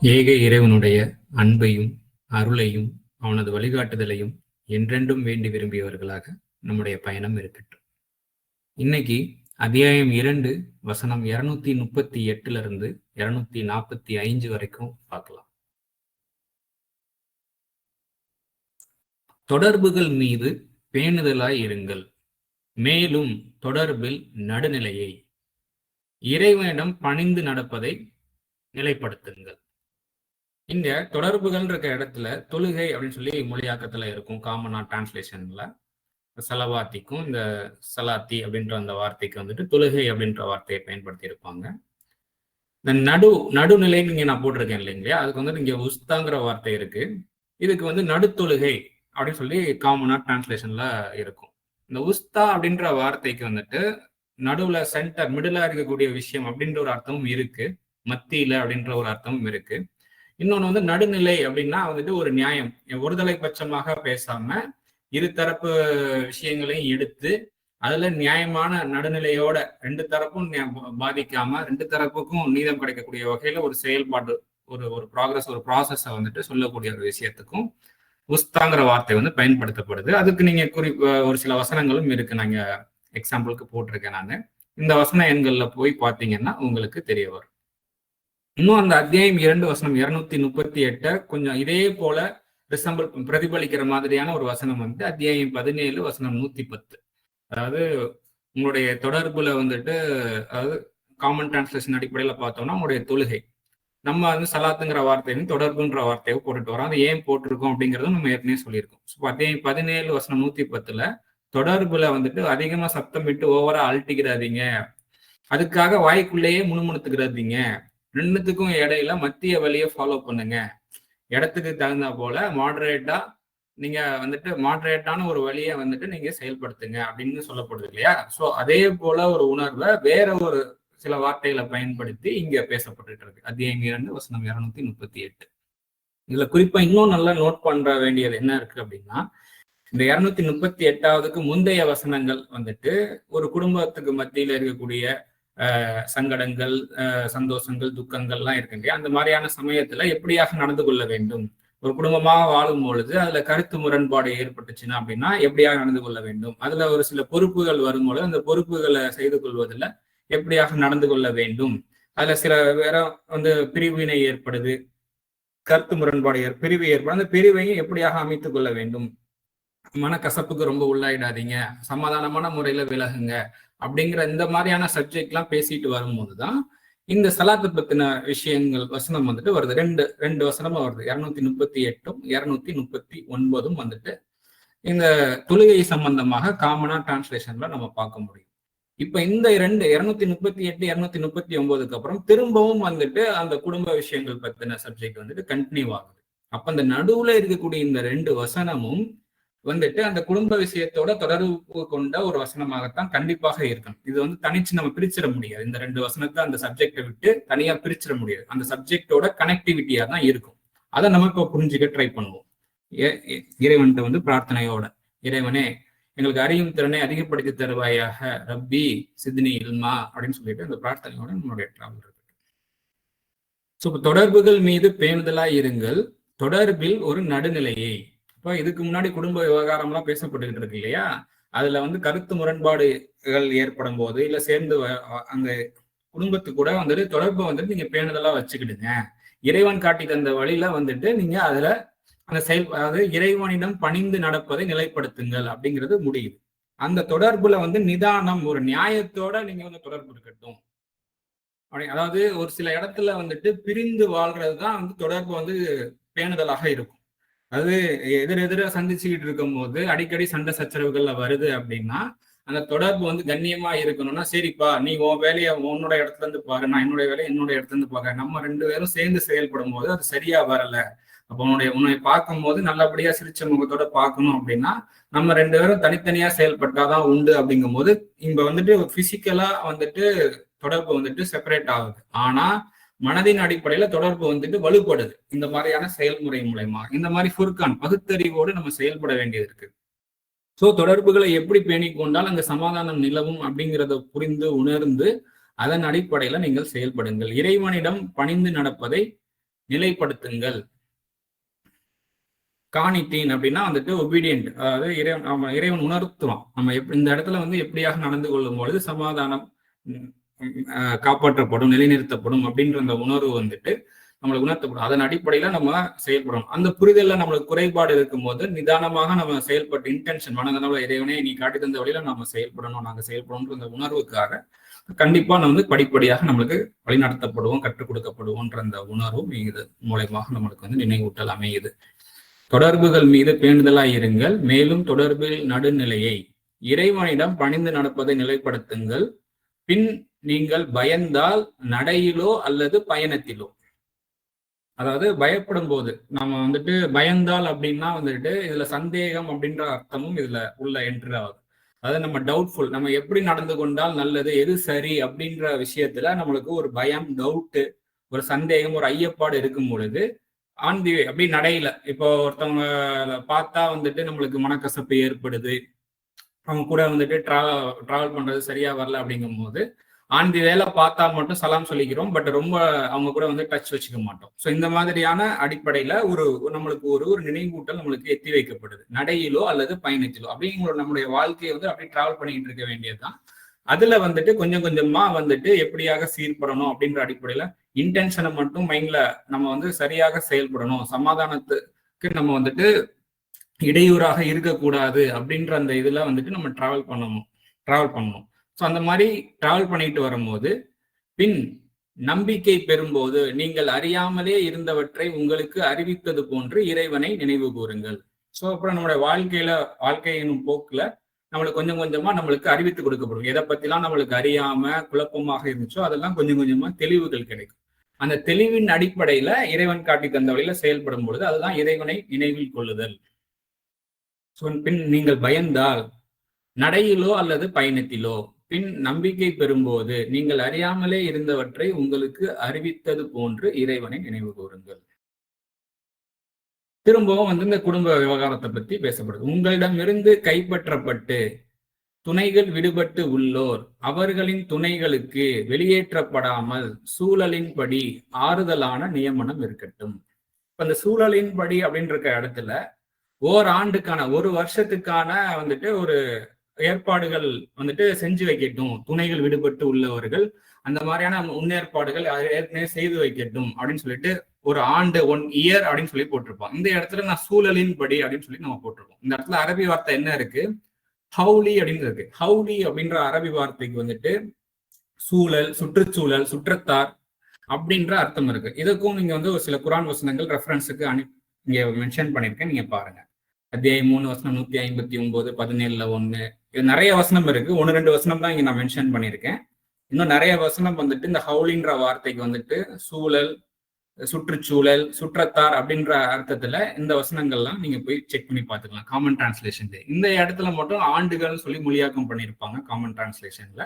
ஏக இறைவனுடைய அன்பையும் அருளையும் அவனது வழிகாட்டுதலையும் என்றென்றும் வேண்டி விரும்பியவர்களாக நம்முடைய பயணம் இருக்கட்டும். இன்னைக்கு அத்தியாயம் இரண்டு வசனம் இருநூத்தி முப்பத்தி எட்டுல இருந்து இருநூத்தி நாற்பத்தி ஐந்து வரைக்கும் பார்க்கலாம். தொடர்புகள் மீது பேணுதலாய் இருங்கள். மேலும் தொடர்பில் நடுநிலையை. இறைவனிடம் பணிந்து நடப்பதை நிலைப்படுத்துங்கள். இங்க தொடர்புகள் இருக்க இடத்துல தொழுகை அப்படின்னு சொல்லி மொழியாக்கத்துல இருக்கும். காமனா டிரான்ஸ்லேஷன்ல சலவாத்திக்கும் இந்த சலாத்தி அப்படின்ற அந்த வார்த்தைக்கு வந்துட்டு தொழுகை அப்படின்ற வார்த்தையை பயன்படுத்தி இருப்பாங்க இந்த நடு நடுநிலைன்னு இங்க நான் போட்டிருக்கேன் இல்லைங்களா அதுக்கு வந்துட்டு இங்க உஸ்தாங்கிற வார்த்தை இருக்கு. இதுக்கு வந்து நடுத்தொழுகை அப்படின்னு சொல்லி காமனா டிரான்ஸ்லேஷன்ல இருக்கும். இந்த உஸ்தா அப்படின்ற வார்த்தைக்கு வந்துட்டு நடுவுல சென்டர் மிடிலா இருக்கக்கூடிய விஷயம் அப்படின்ற ஒரு அர்த்தமும் இருக்கு. மத்தியில அப்படின்ற ஒரு அர்த்தமும் இருக்கு. இன்னொன்று வந்து நடுநிலை அப்படின்னா வந்துட்டு ஒரு நியாயம். ஒருதலை பட்சமாக பேசாம இருதரப்பு விஷயங்களையும் எடுத்து அதுல நியாயமான நடுநிலையோட ரெண்டு தரப்பும் பாதிக்காம ரெண்டு தரப்புக்கும் நீதம் கிடைக்கக்கூடிய வகையில ஒரு செயல்பாடு ஒரு ஒரு ப்ராக்ரஸ் ஒரு ப்ராசஸை வந்துட்டு சொல்லக்கூடிய ஒரு விஷயத்துக்கும் உஸ்தாங்கிற வார்த்தை வந்து பயன்படுத்தப்படுது. அதுக்கு நீங்க குறி ஒரு சில வசனங்களும் இருக்கு. நாங்க எக்ஸாம்பிளுக்கு போட்டிருக்கேன் நான். இந்த வசன எண்களில் போய் பார்த்தீங்கன்னா உங்களுக்கு தெரிய வரும். இன்னும் அந்த அத்தியாயம் இரண்டு வசனம் இருநூத்தி முப்பத்தி எட்ட கொஞ்சம் இதே போல ரிசம்பிள் பிரதிபலிக்கிற மாதிரியான ஒரு வசனம் வந்து அத்தியாயம் பதினேழு வசனம் நூத்தி பத்து. அதாவது உங்களுடைய தொடர்புல வந்துட்டு அதாவது காமன் டிரான்ஸ்லேஷன் அடிப்படையில பார்த்தோம்னா உங்களுடைய தொழுகை. நம்ம வந்து சலாத்துங்கிற வார்த்தையும் தொடர்புன்ற வார்த்தையை போட்டுட்டு வரோம். அது ஏன் போட்டிருக்கோம் அப்படிங்கறதும் நம்ம ஏற்கனவே சொல்லியிருக்கோம். ஸோ அத்தியாயம் பதினேழு வசனம் நூத்தி பத்துல தொடர்புல வந்துட்டு அதிகமா சத்தம் விட்டு ஓவரா அழட்டிக்கிறாதீங்க அதுக்காக வாய்க்குள்ளேயே முணுமுணுத்துக்கிறாதீங்க. ரெண்டுத்துக்கும் இடையில மத்திய வழியை ஃபாலோ பண்ணுங்க. இடத்துக்கு தகுந்த போல மாடரேட்டா நீங்க வந்துட்டு மாடரேட்டான ஒரு வழியை வந்துட்டு நீங்க செயல்படுத்துங்க அப்படின்னு சொல்லப்படுது இல்லையா? ஸோ அதே போல ஒரு உணர்வை வேற ஒரு சில வார்த்தைகளை பயன்படுத்தி இங்க பேசப்பட்டு இருக்கு. அத்தியாயம் இரண்டு வசனம் இருநூத்தி முப்பத்தி எட்டு. இதுல குறிப்பா இன்னும் நல்லா நோட் பண்ற வேண்டியது என்ன இருக்கு அப்படின்னா இந்த இருநூத்தி முப்பத்தி எட்டாவதுக்கு முந்தைய வசனங்கள் வந்துட்டு ஒரு குடும்பத்துக்கு மத்தியில இருக்கக்கூடிய சங்கடங்கள் சந்தோஷங்கள் துக்கங்கள்லாம் இருக்கு இல்லையா அந்த மாதிரியான சமயத்துல எப்படியாக நடந்து கொள்ள வேண்டும்? ஒரு குடும்பமாக வாழும் பொழுது அதுல கருத்து முரண்பாடு ஏற்பட்டுச்சுன்னா அப்படின்னா எப்படியாக நடந்து கொள்ள வேண்டும்? அதுல ஒரு சில பொறுப்புகள் வரும்பொழுது அந்த பொறுப்புகளை செய்து கொள்வதில் எப்படியாக நடந்து கொள்ள வேண்டும்? அதுல சில வேற வந்து பிரிவினை ஏற்படுது. கருத்து முரண்பாடு பிரிவு ஏற்படும். அந்த பிரிவையும் எப்படியாக அமைத்துக் கொள்ள வேண்டும்? மனக்கசப்புக்கு ரொம்ப உள்ளாயிடாதீங்க. சமாதானமான முறையில விலகுங்க. அப்படிங்கிற இந்த மாதிரியான சப்ஜெக்ட் எல்லாம் பேசிட்டு வரும்போதுதான் இந்த சலாத்து பத்தின விஷயங்கள் வசனம் வந்துட்டு வருது. ரெண்டு ரெண்டு வசனமும் வருது. இருநூத்தி முப்பத்தி எட்டும் இருநூத்தி முப்பத்தி ஒன்பதும் வந்துட்டு இந்த தொழுகை சம்பந்தமாக காமனா டிரான்ஸ்லேஷன்ல நம்ம பார்க்க முடியும். இப்ப இந்த ரெண்டு இருநூத்தி முப்பத்தி எட்டு இருநூத்தி முப்பத்தி ஒன்பதுக்கு அப்புறம் திரும்பவும் வந்துட்டு அந்த குடும்ப விஷயங்கள் பத்தின சப்ஜெக்ட் வந்துட்டு கண்டினியூ ஆகுது. அப்ப அந்த நடுவுல இருக்கக்கூடிய இந்த ரெண்டு வசனமும் வந்துட்டு அந்த குடும்ப விஷயத்தோட தொடர்பு கொண்ட ஒரு வசனமாகத்தான் கண்டிப்பாக இருக்கணும். இது வந்து தனிச்சு நம்ம பிரிச்சிட முடியாது. இந்த ரெண்டு வசனத்தை அந்த சப்ஜெக்டை விட்டு தனியா பிரிச்சிட முடியாது. அந்த சப்ஜெக்டோட கனெக்டிவிட்டியா தான் இருக்கும். அதை நம்ம இப்போ புரிஞ்சுக்க ட்ரை பண்ணுவோம். இறைவன்கிட்ட வந்து பிரார்த்தனையோட இறைவனே எங்களுக்கு அறியும் திறனை அதிகப்படுத்தி தருவாயாக ரப்பி சித்னி இல்மா அப்படின்னு சொல்லிட்டு அந்த பிரார்த்தனையோட நம்மளுடைய டிராவல் இருக்கு. ஸோ தொடர்புகள் மீது பேணுதலாய் இருங்கள். தொடர்பில் ஒரு நடுநிலையை இப்போ இதுக்கு முன்னாடி குடும்ப விவகாரம்லாம் பேசப்பட்டுக்கிட்டு இருக்கு இல்லையா? அதுல வந்து கருத்து முரண்பாடுகள் ஏற்படும் போது இல்ல சேர்ந்து அங்க குடும்பத்துக்கு கூட வந்துட்டு தொடர்பை வந்துட்டு நீங்க பேணுதலா வச்சுக்கிடுங்க. இறைவன் காட்டி தந்த வழியில வந்துட்டு நீங்க அதுல அந்த செயல் அதாவது இறைவனிடம் பணிந்து நடப்பதை நிலைப்படுத்துங்கள் அப்படிங்கிறது முடியுது. அந்த தொடர்புல வந்து நிதானம் ஒரு நியாயத்தோட நீங்க வந்து தொடர்பு இருக்கட்டும். அதாவது ஒரு சில இடத்துல வந்துட்டு பிரிந்து வாழ்றது தான் வந்து தொடர்பு வந்து பேணுதலாக இருக்கும். அது எதிர் எதிராக சந்திச்சுக்கிட்டு இருக்கும் போது அடிக்கடி சண்டை சச்சரவுகள்ல வருது அப்படின்னா அந்த தொடர்பு வந்து கண்ணியமா இருக்கணும்னா சரிப்பா நீ உன் வேலையை உன்னோட இடத்துல இருந்து பாரு நான் என்னுடைய வேலையை என்னோட இடத்துல இருந்து பாக்க நம்ம ரெண்டு பேரும் சேர்ந்து செயல்படும் போது அது சரியா வரல. அப்போ உன்னுடைய உன்னை பார்க்கும் போது நல்லபடியா சிரிச்ச முகத்தோட பார்க்கணும் அப்படின்னா நம்ம ரெண்டு பேரும் தனித்தனியா செயல்பட்டாதான் உண்டு அப்படிங்கும் போது இங்க வந்துட்டு பிசிக்கலா வந்துட்டு தொடர்பு வந்துட்டு செப்பரேட் ஆகுது. ஆனா மனதின் அடிப்படையில தொடர்பு வந்துட்டு வலுப்படுது. இந்த மாதிரியான செயல்முறை மூலயமா இந்த மாதிரி ஃபுர்கான் பகுத்தறிவோடு நம்ம செயல்பட வேண்டியது இருக்கு. ஸோ தொடர்புகளை எப்படி பேணி கொண்டால் அங்க சமாதானம் நிலவும் அப்படிங்கிறத புரிந்து உணர்ந்து அதன் அடிப்படையில நீங்கள் செயல்படுங்கள். இறைவனிடம் பணிந்து நடப்பதை நிலைப்படுத்துங்கள். காணித்தீன் அப்படின்னா வந்துட்டு ஒபீடியன்ட் அதாவது இறைவன் நம்ம இறைவன் உணர்த்துவான். நம்ம எப் இந்த இடத்துல வந்து எப்படியாக நடந்து கொள்ளும் பொழுது சமாதானம் காப்பாற்றப்படும் நிலைநிறுத்தப்படும் அப்படின்ற அந்த உணர்வு வந்துட்டு நம்மளுக்கு உணர்த்தப்படும். அதன் அடிப்படையில நம்ம செயல்படணும். அந்த புரிதல்ல நம்மளுக்கு குறைபாடு இருக்கும் போது நிதானமாக நம்ம செயல்பட்டு இன்டென்ஷன் மனதனால இறைவனே நீ காட்டி தந்த வழியில நம்ம செயல்படணும் நாங்க செயல்படணும் அந்த உணர்வுக்காக கண்டிப்பா நம்ம வந்து படிப்படியாக நம்மளுக்கு வழிநடத்தப்படுவோம் கற்றுக் கொடுக்கப்படுவோம்ன்ற அந்த உணர்வும் இது மூலயமாக நம்மளுக்கு வந்து நினைவூட்டல் அமையுது. தொடர்புகள் மீது பேணுதலாய் இருங்கள். மேலும் தொடர்பில் நடுநிலையை இறைவனிடம் பணிந்து நடப்பதை நிலைப்படுத்துங்கள். பின் நீங்கள் பயந்தால் நடையிலோ அல்லது பயணத்திலோ. அதாவது பயப்படும் போது நம்ம வந்துட்டு பயந்தால் அப்படின்னா வந்துட்டு இதுல சந்தேகம் அப்படின்ற அர்த்தமும் இதுல உள்ள என்ட்ரு ஆகுது அதாவது நம்ம டவுட்ஃபுல் நம்ம எப்படி நடந்து கொண்டால் நல்லது எது சரி அப்படின்ற விஷயத்துல நம்மளுக்கு ஒரு பயம் டவுட்டு ஒரு சந்தேகம் ஒரு ஐயப்பாடு இருக்கும் பொழுது ஆன் தி அப்படி நடையில. இப்போ ஒருத்தவங்க பார்த்தா வந்துட்டு நம்மளுக்கு மனக்கசப்பு ஏற்படுது. அவங்க கூட வந்துட்டு ட்ராவல் ட்ராவல் பண்றது சரியா வரல அப்படிங்கும் போது ஆன் தி வேலை பார்த்தா மட்டும் சலாம் சொல்லிக்கிறோம் பட் ரொம்ப அவங்க கூட வந்து டச் வச்சுக்க மாட்டோம். ஸோ இந்த மாதிரியான அடிப்படையில ஒரு நம்மளுக்கு ஒரு ஒரு நினைவூட்டல் நம்மளுக்கு எத்தி வைக்கப்படுது. நடையிலோ அல்லது பயணத்திலோ. அப்படிங்கிற நம்மளுடைய வாழ்க்கையை வந்து அப்படியே டிராவல் பண்ணிக்கிட்டு இருக்க வேண்டியதுதான். அதுல வந்துட்டு கொஞ்சம் கொஞ்சமா வந்துட்டு எப்படியாக சீர்படணும் அப்படின்ற அடிப்படையில இன்டென்ஷனை மட்டும் மைண்ட்ல நம்ம வந்து சரியாக செயல்படணும். சமாதானத்துக்கு நம்ம வந்துட்டு இடையூறாக இருக்கக்கூடாது அப்படின்ற அந்த இதுல வந்துட்டு நம்ம டிராவல் பண்ணணும். டிராவல் பண்ணணும். ஸோ அந்த மாதிரி ட்ராவல் பண்ணிட்டு வரும்போது பின் நம்பிக்கை பெறும்போது நீங்கள் அறியாமலே இருந்தவற்றை உங்களுக்கு அறிவித்தது போன்று இறைவனை நினைவு கூறுங்கள். ஸோ அப்புறம் நம்மளுடைய வாழ்க்கையில வாழ்க்கையின் போக்குல நம்மளுக்கு கொஞ்சம் கொஞ்சமா நம்மளுக்கு அறிவித்து கொடுக்கப்படும். எதை பத்திலாம் நம்மளுக்கு அறியாம குழப்பமாக இருந்துச்சோ அதெல்லாம் கொஞ்சம் கொஞ்சமா தெளிவுகள் கிடைக்கும். அந்த தெளிவின் அடிப்படையில இறைவன் காட்டி தந்த வழியில செயல்படும் பொழுது அதுதான் இறைவனை நினைவில் கொள்ளுதல். பின் நீங்கள் பயந்தால் நடையிலோ அல்லது பயணத்திலோ பின் நம்பிக்கை பெறும்போது நீங்கள் அறியாமலே இருந்தவற்றை உங்களுக்கு அறிவித்தது போன்று இறைவனை நினைவு கூறுங்கள். திரும்பவும் வந்து இந்த குடும்ப விவகாரத்தை பத்தி பேசப்படுது. உங்களிடமிருந்து கைப்பற்றப்பட்டு துணைகள் விடுபட்டு உள்ளோர் அவர்களின் துணைகளுக்கு வெளியேற்றப்படாமல் சூழலின்படி ஆறுதலான நியமனம் இருக்கட்டும். இப்ப இந்த சூழலின்படி அப்படின்ற இடத்துல ஓர் ஆண்டுக்கான ஒரு வருஷத்துக்கான வந்துட்டு ஒரு ஏற்பாடுகள் வந்துட்டு செஞ்சு வைக்கட்டும். துணைகள் விடுபட்டு உள்ளவர்கள் அந்த மாதிரியான முன்னேற்பாடுகள் ஏற்கனவே செய்து வைக்கட்டும் அப்படின்னு சொல்லிட்டு ஒரு ஆண்டு ஒன் இயர் அப்படின்னு சொல்லி போட்டிருப்போம் இந்த இடத்துல நான் சூழலின் படி அப்படின்னு சொல்லி நம்ம போட்டிருக்கோம். இந்த இடத்துல அரபி வார்த்தை என்ன இருக்கு? ஹவுலி அப்படின்னு இருக்கு. ஹவுலி அப்படின்ற அரபி வார்த்தைக்கு வந்துட்டு சூழல் சுற்றுச்சூழல் சுற்றத்தார் அப்படின்ற அர்த்தம் இருக்கு. இதுக்கும் நீங்க வந்து ஒரு சில குரான் வசனங்கள் ரெஃபரன்ஸுக்கு அனு இங்க மென்ஷன் பண்ணிருக்கேன் நீங்க பாருங்க. அத்தியாயம் மூணு வசனம் நூத்தி ஐம்பத்தி ஒன்பது பதினேழுல ஒன்று நிறைய வசனம் இருக்கு. ஒன்று ரெண்டு வசனம் தான் இங்க நான் மென்ஷன் பண்ணியிருக்கேன். இன்னும் நிறைய வசனம் வந்துட்டு இந்த ஹவுலின்ற வார்த்தைக்கு வந்துட்டு சூழல் சுற்றுச்சூழல் சுற்றத்தார் அப்படின்ற அர்த்தத்துல இந்த வசனங்கள்லாம் நீங்க போய் செக் பண்ணி பார்த்துக்கலாம். காமன் டிரான்ஸ்லேஷன் இந்த இடத்துல மட்டும் ஆண்டுகள் சொல்லி மொழியாக்கம் பண்ணியிருப்பாங்க காமன் டிரான்ஸ்லேஷன்ல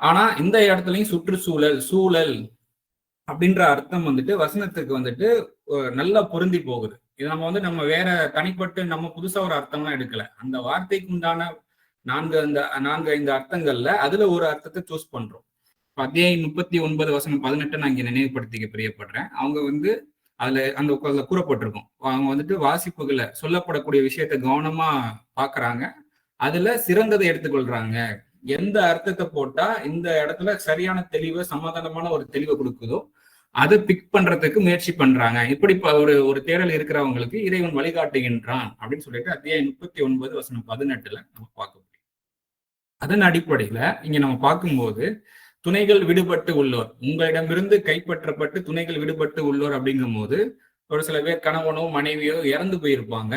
ஆனா இந்த இடத்துலயும் சுற்றுச்சூழல் சூழல் அப்படின்ற அர்த்தம் வந்துட்டு வசனத்துக்கு வந்துட்டு நல்லா பொருந்தி போகுது. இது நம்ம வந்து நம்ம வேற தனிப்பட்டு நம்ம புதுசா ஒரு அர்த்தம்லாம் எடுக்கல. அந்த வார்த்தைக்கு உண்டான நான்கு அந்த நான்கு ஐந்து அர்த்தங்கள்ல அதுல ஒரு அர்த்தத்தை சூஸ் பண்றோம். அத்தியாயம் முப்பத்தி ஒன்பது வசனம் பதினெட்டு நான் இங்க நினைவுபடுத்திக்க பிரியப்படுறேன். அவங்க வந்து அதுல அந்த கூறப்பட்டிருக்கும். அவங்க வந்துட்டு வாசிப்புகளை சொல்லப்படக்கூடிய விஷயத்த கவனமா பாக்குறாங்க அதுல சிறந்ததை எடுத்துக்கொள்றாங்க. எந்த அர்த்தத்தை போட்டா இந்த இடத்துல சரியான தெளிவை சமாதானமான ஒரு தெளிவை கொடுக்குதோ அதை பிக் பண்றதுக்கு முயற்சி பண்றாங்க. இப்படி ஒரு ஒரு தேடல் இருக்கிறவங்களுக்கு இறைவன் வழிகாட்டுகின்றான் அப்படின்னு சொல்லிட்டு அத்தியாயம் முப்பத்தி ஒன்பது வசனம் பதினெட்டுல நம்ம பார்க்கணும் அதன் அடிப்படையில இங்க நம்ம பார்க்கும்போது துணைகள் விடுபட்டு உள்ளோர். உங்களிடமிருந்து கைப்பற்றப்பட்டு துணைகள் விடுபட்டு உள்ளோர் அப்படிங்கும் போது ஒரு சில பேர் கணவனோ மனைவியோ இறந்து போயிருப்பாங்க.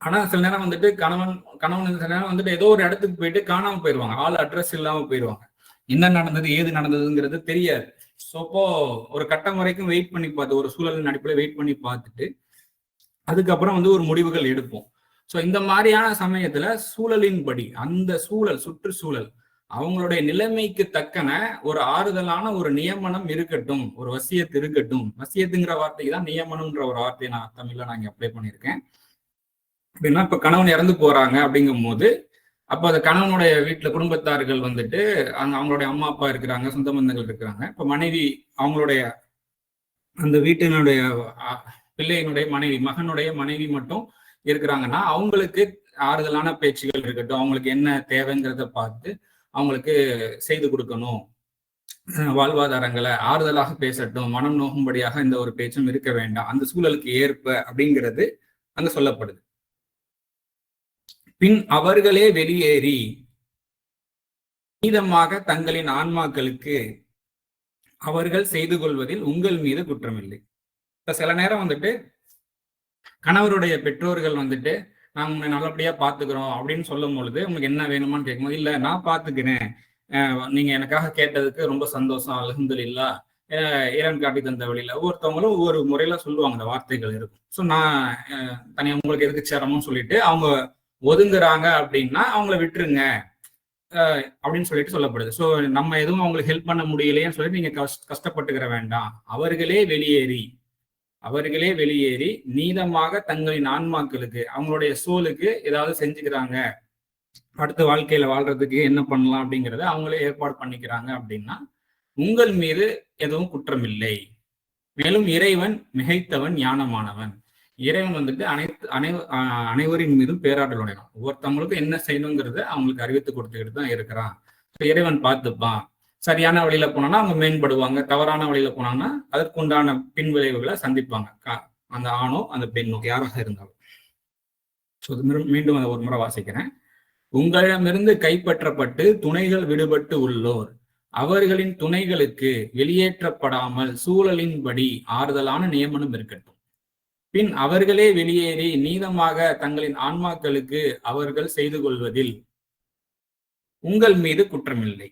ஆனா சில நேரம் வந்துட்டு கணவன் கணவன் சில நேரம் வந்துட்டு ஏதோ ஒரு இடத்துக்கு போயிட்டு காணாம போயிருவாங்க. ஆள் அட்ரஸ் இல்லாம போயிருவாங்க. என்ன நடந்தது ஏது நடந்ததுங்கிறது தெரியாது. ஸோ அப்போ ஒரு கட்டம் வரைக்கும் வெயிட் பண்ணி பார்த்து ஒரு சூழலின் அடிப்படையில் வெயிட் பண்ணி பார்த்துட்டு அதுக்கப்புறம் வந்து ஒரு முடிவுகள் எடுப்போம். ஸோ இந்த மாதிரியான சமயத்துல சூழலின்படி அந்த சூழல் சுற்றுச்சூழல் அவங்களுடைய நிலைமைக்கு தக்கன ஒரு ஆறுதலான ஒரு நியமனம் இருக்கட்டும் ஒரு வசியத்து இருக்கட்டும். வசியத்துங்கிற வார்த்தைக்கு தான் நியமனம்ன்ற ஒரு வார்த்தையை நான் தமிழ்ல நான் அப்ளை பண்ணியிருக்கேன். அப்படின்னா இப்ப கணவன் இறந்து போறாங்க அப்படிங்கும் போது அப்ப அந்த கணவனுடைய வீட்டுல குடும்பத்தார்கள் வந்துட்டு அங்க அவங்களுடைய அம்மா அப்பா இருக்கிறாங்க சொந்த பந்தங்கள் இருக்கிறாங்க. இப்ப மனைவி அவங்களுடைய அந்த வீட்டினுடைய பிள்ளையினுடைய மனைவி மகனுடைய மனைவி மட்டும் இருக்கிறாங்கன்னா அவங்களுக்கு ஆறுதலான பேச்சுகள் இருக்கட்டும் அவங்களுக்கு என்ன தேவைங்கிறத பார்த்து அவங்களுக்கு செய்து கொடுக்கணும். வாழ்வாதாரங்களை ஆறுதலாக பேசட்டும் மனம் நோகும்படியாக இந்த ஒரு பேச்சும் இருக்க வேண்டாம். அந்த சூழலுக்கு ஏற்ப அப்படிங்கிறது அங்க சொல்லப்படுது. பின் அவர்களே வெளியேறி மீதமாக தங்களின் ஆன்மாக்களுக்கு அவர்கள் செய்து கொள்வதில் உங்கள் மீது குற்றமில்லை. இப்ப சில நேரம் வந்துட்டு கணவருடைய பெற்றோர்கள் வந்துட்டு நாங்க உன்னை நல்லபடியா பாத்துக்கிறோம் அப்படின்னு சொல்லும் பொழுது உங்களுக்கு என்ன வேணுமான்னு கேட்கும்போது இல்ல நான் பாத்துக்கிறேன். நீங்க எனக்காக கேட்டதுக்கு ரொம்ப சந்தோஷம் அலகுந்தல் இல்லா காட்டி தந்த வழியில. ஒவ்வொருத்தவங்களும் ஒவ்வொரு முறையில சொல்லுவாங்க அந்த வார்த்தைகள் இருக்கும். ஸோ நான் தனியாக உங்களுக்கு எதுக்கு சிரமம்னு சொல்லிட்டு அவங்க ஒதுங்குறாங்க அப்படின்னா அவங்கள விட்டுருங்க. அப்படின்னு சொல்லிட்டு சொல்லப்படுது. ஸோ நம்ம எதுவும் அவங்களுக்கு ஹெல்ப் பண்ண முடியலையேன்னு சொல்லிட்டு நீங்க கஷ்டப்பட்டுக்கிற வேண்டாம். அவர்களே வெளியேறி அவர்களே வெளியேறி நீதமாக தங்களின் ஆன்மாக்களுக்கு அவங்களுடைய சோலுக்கு ஏதாவது செஞ்சுக்கிறாங்க. அடுத்த வாழ்க்கையில வாழ்றதுக்கு என்ன பண்ணலாம் அப்படிங்கிறத அவங்களே ஏற்பாடு பண்ணிக்கிறாங்க அப்படின்னா உங்கள் மீது எதுவும் குற்றம் இல்லை மேலும் இறைவன் மிகைத்தவன் ஞானமானவன். இறைவன் வந்துட்டு அனைத்து அனை அனைவரின் மீதும் பேராற்றல் உடையணும் ஒவ்வொருத்தவங்களுக்கும் என்ன செய்யணுங்கிறத அவங்களுக்கு அறிவித்து கொடுத்துக்கிட்டு தான் இருக்கிறான். இறைவன் பார்த்துப்பான். சரியான வழியில போனோம்னா அவங்க மேம்படுவாங்க. தவறான வழியில போனாங்கன்னா அதற்குண்டான பின் விளைவுகளை சந்திப்பாங்க. அந்த ஆணோ அந்த பெண்ணோ யாராக இருந்தாலும். மீண்டும் அதை ஒரு முறை வாசிக்கிறேன். உங்களிடமிருந்து கைப்பற்றப்பட்டு துணைகள் விடுபட்டு உள்ளோர். அவர்களின் துணைகளுக்கு வெளியேற்றப்படாமல் சூழலின்படி ஆறுதலான நியமனம் இருக்கட்டும். பின் அவர்களே வெளியேறி நீதமாக தங்களின் ஆன்மாக்களுக்கு அவர்கள் செய்து கொள்வதில் உங்கள் மீது குற்றமில்லை.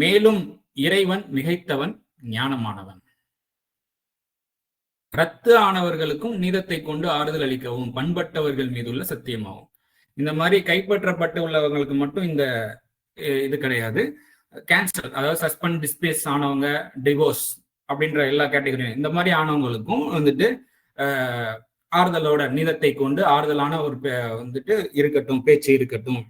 மேலும் இறைவன் மிகைத்தவன் ஞானமானவன். ரத்து ஆனவர்களுக்கும் நீதத்தை கொண்டு ஆறுதல் அளிக்கவும் பண்பட்டவர்கள் மீதுள்ள சத்தியமாகும் இந்த மாதிரி கைப்பற்றப்பட்டு உள்ளவங்களுக்கு மட்டும் இந்த இது கிடையாது. கேன்சல் அதாவது சஸ்பெண்ட் டிஸ்பிளேஸ் ஆனவங்க டிவோர்ஸ் அப்படின்ற எல்லா கேட்டகரியும் இந்த மாதிரி ஆனவங்களுக்கும் வந்துட்டு ஆறுதலோட நீதத்தை கொண்டு ஆறுதலான ஒரு வந்துட்டு இருக்கட்டும் பேச்சு இருக்கட்டும்.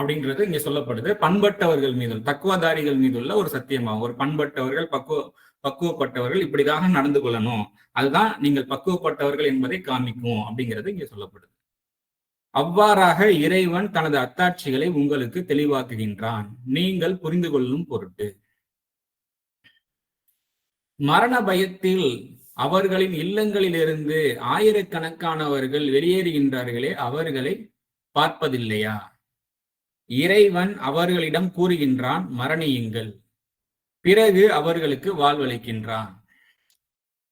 அப்படின்றது இங்க சொல்லப்படுது. பண்பட்டவர்கள் மீது தக்குவதாரிகள் மீது உள்ள ஒரு சத்தியமாகும். ஒரு பண்பட்டவர்கள் பக்குவ பக்குவப்பட்டவர்கள் இப்படிதாக நடந்து கொள்ளணும். அதுதான் நீங்கள் பக்குவப்பட்டவர்கள் என்பதை காமிக்கும் அப்படிங்கிறது இங்க சொல்லப்படுது. அவ்வாறாக இறைவன் தனது அத்தாட்சிகளை உங்களுக்கு தெளிவாக்குகின்றான். நீங்கள் புரிந்து கொள்ளும் பொருட்டு. மரண பயத்தில் அவர்களின் இல்லங்களிலிருந்து ஆயிரக்கணக்கானவர்கள் வெளியேறுகின்றார்களே அவர்களை பார்ப்பதில்லையா? இறைவன் அவர்களிடம் கூறுகின்றான் மரணியுங்கள். பிறகு அவர்களுக்கு வாழ்வளிக்கின்றான்.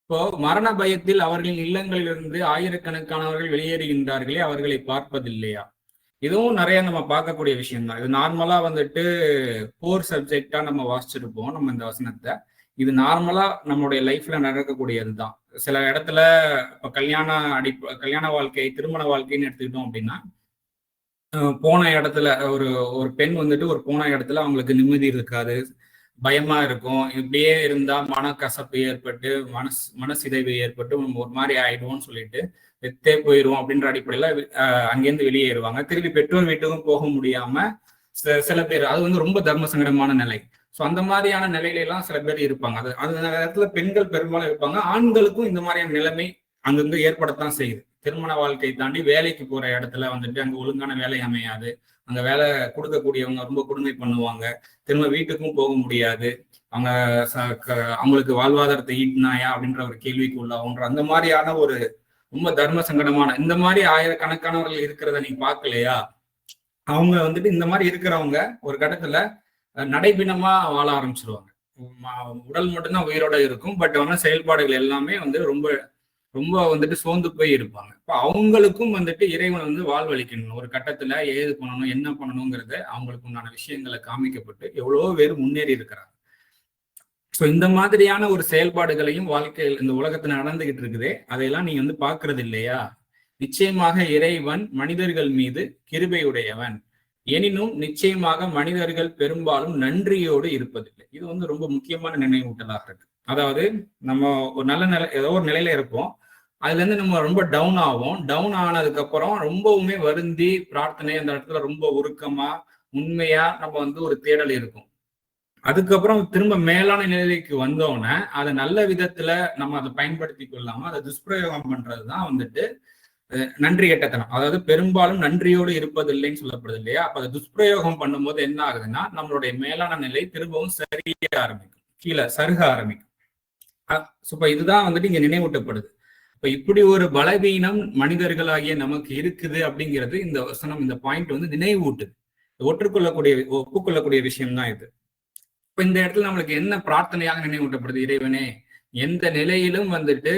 இப்போ மரண பயத்தில் அவர்களின் இல்லங்களிலிருந்து ஆயிரக்கணக்கானவர்கள் வெளியேறுகின்றார்களே அவர்களை பார்ப்பதில்லையா? இதுவும் நிறைய நம்ம பார்க்கக்கூடிய விஷயம் தான் இது நார்மலா வந்துட்டு போர் சப்ஜெக்டா நம்ம வாசிச்சிருப்போம் நம்ம இந்த வசனத்தை. இது நார்மலா நம்மளுடைய லைஃப்ல நடக்கக்கூடியது தான் சில இடத்துல இப்ப கல்யாண அடி கல்யாண வாழ்க்கை திருமண வாழ்க்கைன்னு எடுத்துக்கிட்டோம் அப்படின்னா போன இடத்துல ஒரு ஒரு பெண் வந்துட்டு ஒரு போன இடத்துல அவங்களுக்கு நிம்மதி இருக்காது பயமா இருக்கும். இப்படியே இருந்தா மனக்கசப்பு ஏற்பட்டு மனஸ் மனசிதைவு ஏற்பட்டு ஒரு மாதிரி ஆயிடுவோம்னு சொல்லிட்டு வெத்தே போயிடும் அப்படின்ற அடிப்படையில அங்கேருந்து வெளியேறுவாங்க. திருப்பி பெற்றோர் வீட்டுக்கும் போக முடியாம சில பேர் அது வந்து ரொம்ப தர்ம சங்கடமான நிலை. ஸோ அந்த மாதிரியான நிலையில எல்லாம் சில பேர் இருப்பாங்க. அது அந்த நேரத்துல பெண்கள் பெரும்பாலும் இருப்பாங்க. ஆண்களுக்கும் இந்த மாதிரியான நிலைமை அங்கிருந்து ஏற்படத்தான் செய்யுது. திருமண வாழ்க்கை தாண்டி வேலைக்கு போற இடத்துல வந்துட்டு அங்க ஒழுங்கான வேலை அமையாது. அங்க வேலை கொடுக்கக்கூடியவங்க ரொம்ப கொடுமை பண்ணுவாங்க. திரும்ப வீட்டுக்கும் போக முடியாது. அவங்க அவங்களுக்கு வாழ்வாதாரத்தை ஈட்டினாயா அப்படின்ற ஒரு கேள்விக்கு உள்ளாகுன்ற அந்த மாதிரியான ஒரு ரொம்ப தர்ம சங்கடமான இந்த மாதிரி ஆயிரக்கணக்கானவர்கள் இருக்கிறத நீ பார்க்கலையா? அவங்க வந்துட்டு இந்த மாதிரி இருக்கிறவங்க ஒரு கட்டத்துல நடைபினமா வாழ ஆரம்பிச்சிருவாங்க. உடல் மட்டும்தான் உயிரோட இருக்கும் பட் ஆனால் செயல்பாடுகள் எல்லாமே வந்து ரொம்ப ரொம்ப வந்துட்டு சோர்ந்து போய் இருப்பாங்க. இப்போ அவங்களுக்கும் வந்துட்டு இறைவன் வந்து வாழ்வழிக்கணும். ஒரு கட்டத்துல ஏது பண்ணணும் என்ன பண்ணணுங்கிறத அவங்களுக்கு உண்டான விஷயங்களை காமிக்கப்பட்டு எவ்வளவோ பேர் முன்னேறி இருக்கிறாங்க. ஸோ இந்த மாதிரியான ஒரு செயல்பாடுகளையும் வாழ்க்கையில் இந்த உலகத்துல நடந்துகிட்டு இருக்குதே. அதையெல்லாம் நீ வந்து பாக்குறது இல்லையா? நிச்சயமாக இறைவன் மனிதர்கள் மீது கிருபையுடையவன். எனினும் நிச்சயமாக மனிதர்கள் பெரும்பாலும் நன்றியோடு இருப்பதில்லை. இது வந்து ரொம்ப முக்கியமான நினைவூட்டலாக இருக்கு. அதாவது நம்ம ஒரு நல்ல நிலை ஏதோ ஒரு நிலையில இருப்போம். அதுல இருந்து நம்ம ரொம்ப டவுன் ஆகும் டவுன் ஆனதுக்கு அப்புறம் ரொம்பவுமே வருந்தி பிரார்த்தனை அந்த இடத்துல ரொம்ப உருக்கமா உண்மையா நம்ம வந்து ஒரு தேடல் இருக்கும். அதுக்கப்புறம் திரும்ப மேலான நிலைக்கு வந்தோடனே அதை நல்ல விதத்துல நம்ம அதை பயன்படுத்தி கொள்ளாம அதை துஷ்பிரயோகம் பண்றதுதான் வந்துட்டு நன்றி கெட்டத்தனம் அதாவது பெரும்பாலும் நன்றியோடு இருப்பதில்லைன்னு சொல்லப்படுது இல்லையா? அப்ப அதை துஷ்பிரயோகம் பண்ணும்போது என்ன ஆகுதுன்னா நம்மளுடைய மேலான நிலை திரும்பவும் சரிய ஆரம்பிக்கும். கீழே சருக ஆரம்பிக்கும். இப்ப இதுதான் வந்துட்டு இங்க நினைவூட்டப்படுது. இப்ப இப்படி ஒரு பலவீனம் மனிதர்களாகிய நமக்கு இருக்குது அப்படிங்கிறது இந்த வசனம் இந்த பாயிண்ட் வந்து நினைவூட்டுது. ஒற்றுக்கொள்ளக்கூடிய ஒப்புக்கொள்ளக்கூடிய விஷயம் தான் இது. இப்ப இந்த இடத்துல நம்மளுக்கு என்ன பிரார்த்தனையாக நினைவூட்டப்படுது இறைவனே? எந்த நிலையிலும் வந்துட்டு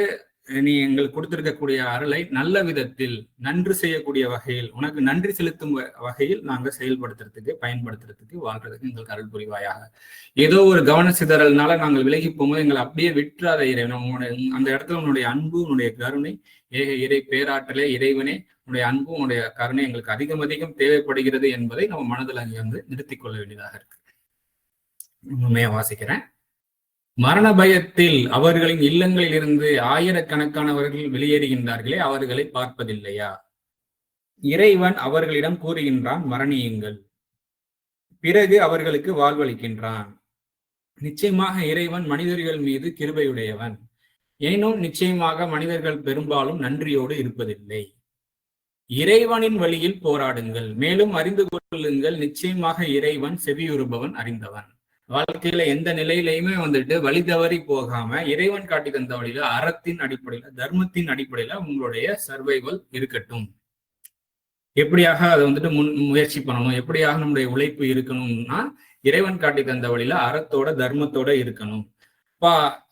நீ எங்களுக்கு கொடுத்திருக்கக்கூடிய அருளை நல்ல விதத்தில் நன்றி செய்யக்கூடிய வகையில் உனக்கு நன்றி செலுத்தும் வகையில் நாங்க செயல்படுத்துறதுக்கு பயன்படுத்துறதுக்கு வாழ்றதுக்கு எங்களுக்கு அருள் புரிவாயாக. ஏதோ ஒரு கவன சிதறல்னால நாங்கள் விலகி போகும்போது எங்களை அப்படியே விட்டுறாத இறைவன் உன்னுடைய அந்த இடத்துல உன்னுடைய அன்பு உன்னுடைய கருணை ஏக இறை பேராற்றலே இறைவனே உன்னுடைய அன்பு உன்னுடைய கருணை எங்களுக்கு அதிகம் அதிகம் தேவைப்படுகிறது என்பதை நம்ம மனதில் அங்கே வந்து நிறுத்திக் கொள்ள வேண்டியதாக இருக்கு. உண்மையை வாசிக்கிறேன். மரண பயத்தில் அவர்களின் இல்லங்களில் இருந்து ஆயிரக்கணக்கானவர்கள் வெளியேறுகின்றார்களே அவர்களை பார்ப்பதில்லையா? இறைவன் அவர்களிடம் கூறுகின்றான் மரணியுங்கள். பிறகு அவர்களுக்கு வாழ்வளிக்கின்றான். நிச்சயமாக இறைவன் மனிதர்கள் மீது கிருபையுடையவன். எனினும் நிச்சயமாக மனிதர்கள் பெரும்பாலும் நன்றியோடு இருப்பதில்லை. இறைவனின் வழியில் போராடுங்கள். மேலும் அறிந்து கொள்ளுங்கள். நிச்சயமாக இறைவன் செவியுறுபவன் அறிந்தவன். வாழ்க்கையில எந்த நிலையிலையுமே வந்துட்டு வழி தவறி போகாம இறைவன் காட்டி தந்த வழியில அறத்தின் அடிப்படையில தர்மத்தின் அடிப்படையில உங்களுடைய சர்வைவல் இருக்கட்டும். எப்படியாக அதை வந்துட்டு முன் முயற்சி பண்ணணும்? எப்படியாக நம்முடைய உழைப்பு இருக்கணும்னா இறைவன் காட்டி தந்த வழியில அறத்தோட தர்மத்தோட இருக்கணும்.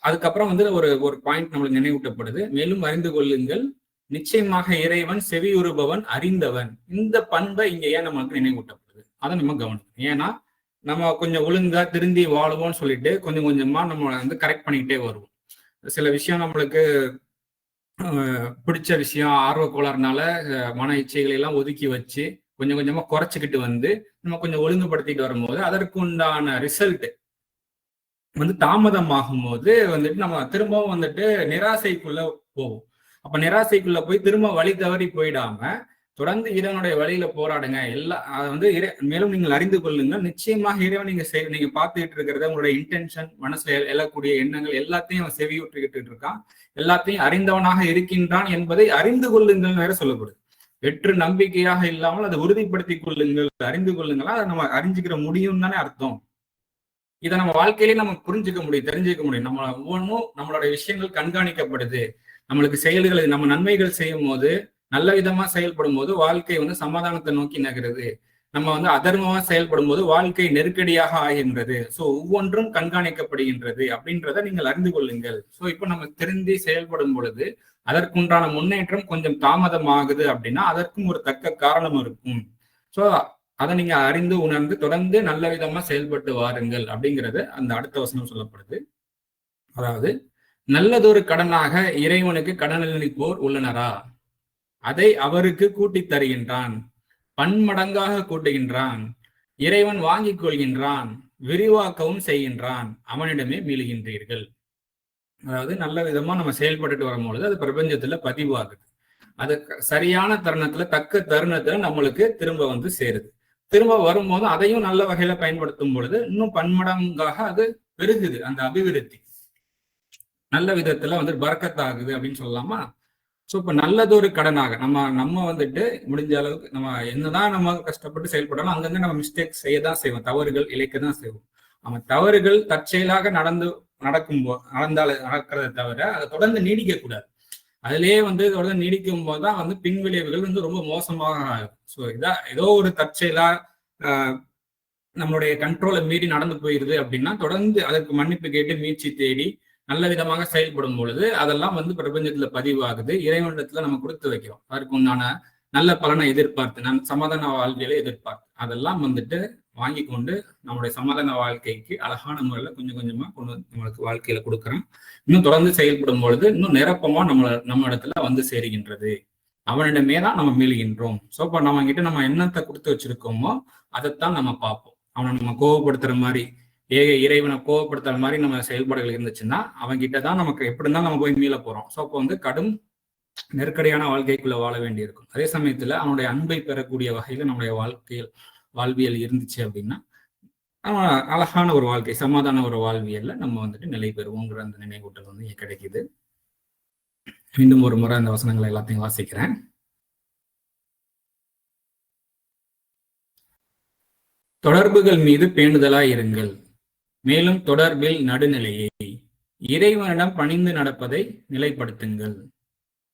அதுக்கப்புறம் வந்து ஒரு ஒரு பாயிண்ட் நம்மளுக்கு நினைவூட்டப்படுது. மேலும் அறிந்து கொள்ளுங்கள். நிச்சயமாக இறைவன் செவியுறுபவன் அறிந்தவன். இந்த பண்பை இங்க ஏன் நம்மளுக்கு நினைவூட்டப்படுது? அதை நம்ம கவனிக்கணும். ஏன்னா நம்ம கொஞ்சம் ஒழுங்கா திருந்தி வாழுவோம்னு சொல்லிட்டு கொஞ்சம் கொஞ்சமா நம்ம வந்து கரெக்ட் பண்ணிக்கிட்டே வருவோம். சில விஷயம் நம்மளுக்கு பிடிச்ச விஷயம் ஆர்வ கோளாறுனால மன இச்சைகளை எல்லாம் ஒதுக்கி வச்சு கொஞ்சம் கொஞ்சமா குறைச்சிக்கிட்டு வந்து நம்ம கொஞ்சம் ஒழுங்குபடுத்திட்டு வரும்போது அதற்கு உண்டான ரிசல்ட் வந்து தாமதமாகும் போது வந்துட்டு நம்ம திரும்பவும் வந்துட்டு நிராசைக்குள்ள போவோம். அப்ப நிராசைக்குள்ள போய் திரும்ப வழி தவறி போயிடாம தொடர்ந்து இறைவனுடைய வழியில போராடுங்க. எல்லா அதை வந்து இறை மேலும் நீங்கள் அறிந்து கொள்ளுங்க நிச்சயமாக இறைவன் நீங்க செய் நீங்க பார்த்துக்கிட்டு இருக்கிறத உங்களுடைய இன்டென்ஷன் மனசுல எழக்கூடிய எண்ணங்கள் எல்லாத்தையும் அவன் செவியுற்றுக்கிட்டு இருக்கான். எல்லாத்தையும் அறிந்தவனாக இருக்கின்றான் என்பதை அறிந்து கொள்ளுங்கள் வேற சொல்லப்படுது வெற்று நம்பிக்கையாக இல்லாமல் அதை உறுதிப்படுத்திக் கொள்ளுங்கள் அறிந்து கொள்ளுங்களா. அதை நம்ம அறிஞ்சுக்கிற முடியும் தானே அர்த்தம். இதை நம்ம வாழ்க்கையிலேயே நம்ம புரிஞ்சுக்க முடியும் தெரிஞ்சுக்க முடியும். நம்ம ஒவ்வொன்றும் நம்மளோட விஷயங்கள் கண்காணிக்கப்படுது. நம்மளுக்கு செயல்களை நம்ம நன்மைகள் செய்யும் போது நல்ல விதமா செயல்படும் போது வாழ்க்கை வந்து சமாதானத்தை நோக்கி நகருது. நம்ம வந்து அதர்மமா செயல்படும் போது வாழ்க்கை நெருக்கடியாக ஆகின்றது. சோ ஒவ்வொன்றும் கண்காணிக்கப்படுகின்றது அப்படின்றத நீங்கள் அறிந்து கொள்ளுங்கள். சோ இப்போ நம்ம திருந்தி செயல்படும் பொழுது அதற்குண்டான முன்னேற்றம் கொஞ்சம் தாமதமாகுது அப்படின்னா அதற்கும் ஒரு தக்க காரணம் இருக்கும். சோ அதை நீங்க அறிந்து உணர்ந்து தொடர்ந்து நல்ல விதமா செயல்பட்டு வாருங்கள் அப்படிங்கிறது அந்த அடுத்த வசனம் சொல்லப்படுது. அதாவது நல்லதொரு கடனாக இறைவனுக்கு கடனளிப்போர் உள்ளனரா? அதை அவருக்கு கூட்டித் தருகின்றான். பன்மடங்காக கூட்டுகின்றான். இறைவன் வாங்கிக் கொள்கின்றான். விரிவாக்கவும் செய்கின்றான். அவனிடமே மீளுகின்றீர்கள். அதாவது நல்ல விதமா நம்ம செயல்பட்டுட்டு வரும்பொழுது அது பிரபஞ்சத்துல பதிவாகுது. அது சரியான தருணத்துல தக்க தருணத்துல நம்மளுக்கு திரும்ப வந்து சேருது. திரும்ப வரும்போது அதையும் நல்ல வகையில பயன்படுத்தும் பொழுது இன்னும் பன்மடங்காக அது பெருகுது அந்த அபிவிருத்தி. நல்ல விதத்துல வந்து பறக்கத்தாகுது அப்படின்னு சொல்லலாமா? ஸோ இப்போ நல்லதொரு கடனாக நம்ம நம்ம வந்துட்டு முடிஞ்ச அளவுக்கு நம்ம என்னதான் நம்ம கஷ்டப்பட்டு செயல்பட்டாலும் அங்கங்க நம்ம மிஸ்டேக் செய்ய தான் செய்வோம். தவறுகள் இழைக்க தான் செய்வோம். நம்ம தவறுகள் தற்செயலாக நடந்து நடக்கும் போ நடந்தால நடக்கிறத தவிர அதை தொடர்ந்து நீடிக்க கூடாது அதுலயே வந்து தொடர்ந்து நீடிக்கும் போது தான் வந்து பின் விளைவுகள் வந்து ரொம்ப மோசமாக ஆகும். ஸோ இதா ஏதோ ஒரு தற்செயலா நம்மளுடைய கண்ட்ரோலை மீறி நடந்து போயிருது அப்படின்னா தொடர்ந்து அதற்கு மன்னிப்பு கேட்டு மீட்சி தேடி நல்ல விதமாக செயல்படும் பொழுது அதெல்லாம் வந்து பிரபஞ்சத்துல பதிவாகுது. இறைவனிடத்துல நம்ம கொடுத்து வைக்கிறோம். அதற்கு உண்டான நல்ல பலனை எதிர்பார்த்து நம் சமாதான வாழ்க்கையில எதிர்பார்த்து. அதெல்லாம் வந்துட்டு வாங்கி கொண்டு நம்மளுடைய சமாதான வாழ்க்கைக்கு அழகான முறையில கொஞ்சம் கொஞ்சமா கொண்டு நம்மளுக்கு வாழ்க்கையில கொடுக்குறான். இன்னும் தொடர்ந்து செயல்படும் பொழுது இன்னும் நிரப்பமா நம்ம நம்ம இடத்துல வந்து சேருகின்றது. அவனிடமே தான் நம்ம மீளுகின்றோம். ஸோ இப்போ நம்ம கிட்ட நம்ம என்னத்தை கொடுத்து வச்சிருக்கோமோ அதைத்தான் நம்ம பார்ப்போம். அவனை நம்ம கோவப்படுத்துற மாதிரி ஏக இறைவனை கோவப்படுத்துற மாதிரி நம்ம செயல்பாடுகள் இருந்துச்சுன்னா அவங்க கிட்ட தான் நமக்கு எப்படி இருந்தாலும் நம்ம போய் மீள போறோம். ஸோ அப்போ வந்து கடும் நெருக்கடியான வாழ்க்கைக்குள்ள வாழ வேண்டியிருக்கும். அதே சமயத்துல அவனுடைய அன்பை பெறக்கூடிய வகையில நம்முடைய வாழ்க்கையில் வாழ்வியல் இருந்துச்சு அப்படின்னா அழகான ஒரு வாழ்க்கை சமாதான ஒரு வாழ்வியல்ல நம்ம வந்துட்டு நிலை பெறுவோங்கிற அந்த நினைவூட்டல் வந்து இங்க கிடைக்குது. மீண்டும் ஒரு முறை அந்த வசனங்களை எல்லாத்தையும் வாசிக்கிறேன். தொடர்புகள் மீது பேணுதலாய் இருங்கள். மேலும் தொடர்பில் நடுநிலையை. இறைவனிடம் பணிந்து நடப்பதை நிலைப்படுத்துங்கள்.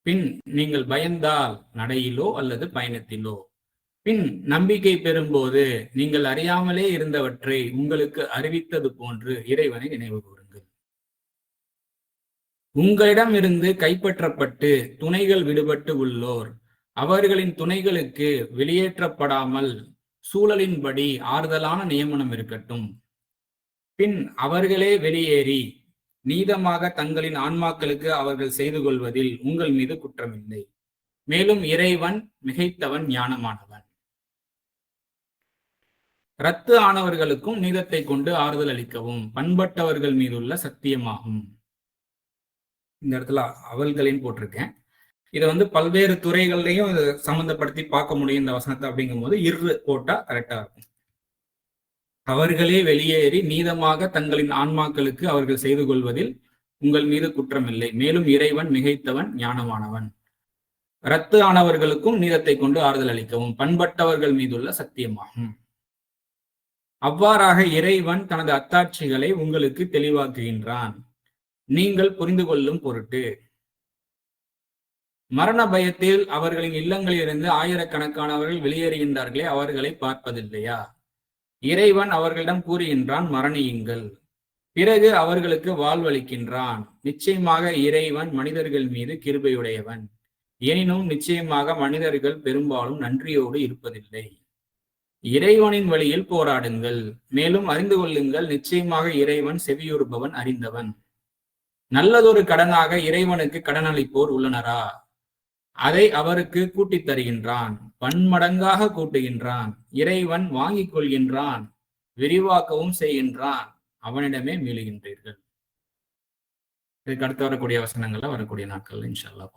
பின் நீங்கள் பயந்தால் நடையிலோ அல்லது பயணத்திலோ. பின் நம்பிக்கை பெறும்போது நீங்கள் அறியாமலே இருந்தவற்றை உங்களுக்கு அறிவித்தது போன்று இறைவனை நினைவு கூறுங்கள். உங்களிடம் இருந்து கைப்பற்றப்பட்டு துணைகள் விடுபட்டு உள்ளோர். அவர்களின் துணைகளுக்கு வெளியேற்றப்படாமல் சூழலின்படி ஆறுதலான நியமனம் இருக்கட்டும். பின் அவர்களே வெளியேறி நீதமாக தங்களின் ஆன்மாக்களுக்கு அவர்கள் செய்து கொள்வதில் உங்கள் மீது குற்றமில்லை. மேலும் இறைவன் மிகைத்தவன் ஞானமானவன். ரத்து ஆனவர்களுக்கும் நீதத்தை கொண்டு ஆறுதல் அளிக்கவும் பண்பட்டவர்கள் மீதுள்ள சத்தியமாகும். இந்த இடத்துல அவள்களின் போட்டிருக்கேன். இதை வந்து பல்வேறு துறைகள்லையும் சம்மந்தப்படுத்தி பார்க்க முடியும் இந்த வசனத்தை அப்படிங்கும் போது இரு போட்டா கரெக்டா இருக்கும். அவர்களே வெளியேறி நீதமாக தங்களின் ஆன்மாக்களுக்கு அவர்கள் செய்து கொள்வதில் உங்கள் மீது குற்றமில்லை. மேலும் இறைவன் மிகைத்தவன் ஞானமானவன். ரத்து ஆனவர்களுக்கும் நீதத்தை கொண்டு ஆறுதல் அளிக்கவும். பண்பட்டவர்கள் மீதுள்ள சத்தியமாகும். அவ்வாறாக இறைவன் தனது அத்தாட்சிகளை உங்களுக்கு தெளிவாக்குகின்றான். நீங்கள் புரிந்து கொள்ளும் பொருட்டு. மரண பயத்தில் அவர்களின் இல்லங்களிலிருந்து ஆயிரக்கணக்கானவர்கள் வெளியேறுகின்றார்களே அவர்களை பார்ப்பதில்லையா? இறைவன் அவர்களிடம் கூறுகின்றான் மரணியுங்கள். பிறகு அவர்களுக்கு வாழ்வளிக்கின்றான். நிச்சயமாக இறைவன் மனிதர்கள் மீது கிருபையுடையவன். எனினும் நிச்சயமாக மனிதர்கள் பெரும்பாலும் நன்றியோடு இருப்பதில்லை. இறைவனின் வழியில் போராடுங்கள். மேலும் அறிந்து கொள்ளுங்கள் நிச்சயமாக இறைவன் செவியுறுபவன் அறிந்தவன். நல்லதொரு கடனாக இறைவனுக்கு கடனளிப்போர் உள்ளனரா? அதை அவருக்கு கூட்டித் தருகின்றான். பன்மடங்காக கூட்டுகின்றான். இறைவன் வாங்கிக் கொள்கின்றான். விரிவாக்கவும் செய்கின்றான். அவனிடமே மீளுகின்றீர்கள். இதுக்கு அடுத்து வரக்கூடிய வசனங்கள்ல வரக்கூடிய நாட்கள் இன்ஷால்லா